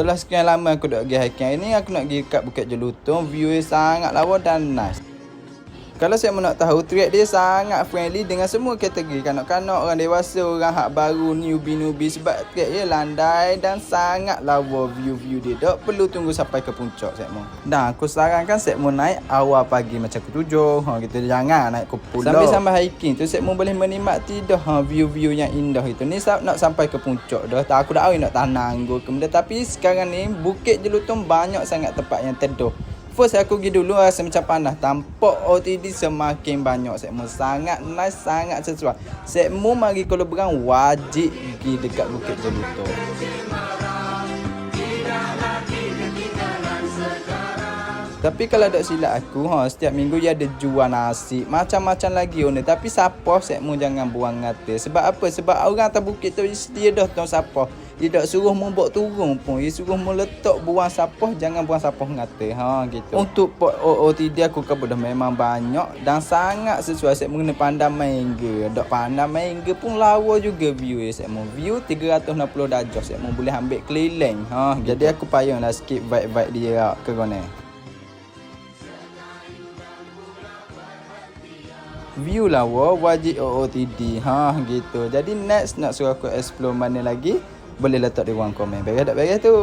Setelah sekian lama aku duk pergi hiking hari ni aku nak pergi kat Bukit Jelutong. View sangat lawa dan nice. Kalau saya nak tahu, track dia sangat friendly dengan semua kategori kanak-kanak, orang dewasa, orang hak baru, newbie-newbie sebab track dia landai dan sangat lawa view-view dia. Tak perlu tunggu sampai ke puncak mau. Dan aku sarankan mau naik awal pagi macam ke tujuh. Ha, gitu. Jangan naik ke pulau. Sambil-sambil hiking tu mau boleh menikmati dah ha, view-view yang indah itu. Ni nak sampai ke puncak dah. Tak aku dah tahu nak tanang ke benda. Tapi sekarang ni Bukit Jelutong banyak sangat tempat yang teduh. First aku pergi dulu rasa macam panas Tampak OTD semakin banyak Sekmu sangat nice, sangat sesuai Sekmu mari kalau berang wajib pergi dekat Bukit Jelutong Tapi kalau tak silap aku, ha, setiap minggu dia ada jual nasi. Macam-macam lagi owner. Tapi siapa sekmu jangan buang ngata. Sebab apa? Sebab orang atas bukit tu dia dah tahu siapa. Dia tak suruh mu bawa turun pun. Dia suruh mu letak buang sapah. Jangan buang sapah ngata. Ha, gitu. Untuk pot OOTD aku kabut dah memang banyak. Dan sangat sesuai. Saya mengenai pandang mangga. Dok pandang mangga pun lawa juga view dia. Saya mau view 360 darjah. Saya mau boleh ambil keliling. Ha, jadi aku payung lah skip vibe-vibe dia ke kone. view lawa wajib OOTD ha gitu jadi next nak suruh aku explore mana lagi boleh letak di ruang komen. Beres tak beres tu